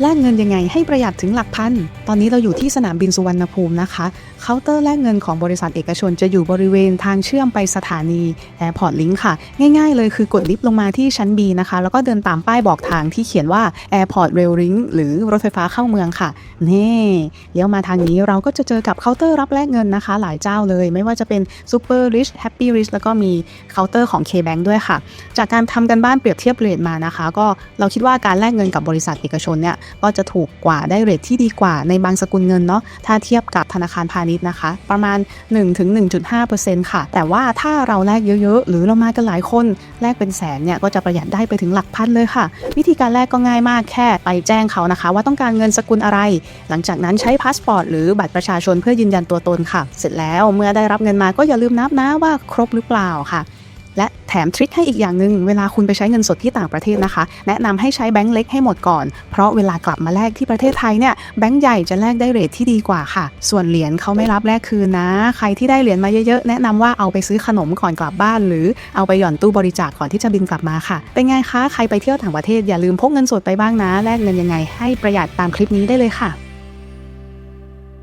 แลกเงินยังไงให้ประหยัดถึงหลักพัน ตอนนี้เราอยู่ที่สนามบินสุวรรณภูมินะคะ เคาน์เตอร์แลกเงินของบริษัทเอกชนจะอยู่บริเวณทางเชื่อมไปสถานี Airport Link ค่ะ ง่ายๆเลยคือกดลิฟต์ลงมาที่ชั้น B นะคะ แล้วก็เดินตามป้ายบอกทางที่เขียนว่า Airport Rail Link หรือรถไฟฟ้าเข้าเมืองค่ะ นี่เลี้ยวมาทางนี้เราก็จะเจอกับเคาน์เตอร์รับแลกเงินนะคะ หลายเจ้าเลย ไม่ว่าจะเป็น Super Rich Happy Rich แล้วก็มีเคาน์เตอร์ของ K-Bank ด้วยค่ะ จากการทำกันบ้านเปรียบเทียบเรทมานะคะ ก็เราคิดว่าการแลกเงินกับบริษัทเอกชนเนี่ยก็จะถูกกว่าได้เรทที่ดีกว่าในบางสกุลเงินเนาะถ้าเทียบกับธนาคารพาณิชย์นะคะ ประมาณ 1-1.5%ค่ะ แต่ว่าถ้าเราแลกเยอะๆ หรือเรามากันหลายคนแลกเป็นแสนเนี่ยก็จะประหยัดได้ไปถึงหลักพันเลยค่ะ วิธีการแลกก็ง่ายมากแค่ไปแจ้งเขานะคะ ว่าต้องการเงินสกุลอะไร หลังจากนั้นใช้พาสปอร์ตหรือบัตรประชาชนเพื่อยืนยันตัวตนค่ะ เสร็จแล้วเมื่อได้รับเงินมาก็อย่าลืมนับนะว่าครบหรือเปล่าค่ะ และแถมทริคให้อีกอย่างหนึ่งเวลาคุณไปใช้เงินสดที่ต่างประเทศนะคะ แนะนำให้ใช้แบงค์เล็กให้หมดก่อน เพราะเวลากลับมาแลกที่ประเทศไทยเนี่ยแบงค์ใหญ่จะแลกได้เรทที่ดีกว่าค่ะ ส่วนเหรียญเขาไม่รับแลกคืนนะ ใครที่ได้เหรียญมาเยอะๆ แนะนำว่าเอาไปซื้อขนมก่อนกลับบ้าน หรือเอาไปหย่อนตู้บริจาคก่อนที่จะบินกลับมาค่ะ เป็นไงคะใครไปเที่ยวต่างประเทศอย่าลืมพกเงินสดไปบ้างนะแลกเงินยังไง ให้ประหยัดตามคลิปนี้ได้เลยค่ะ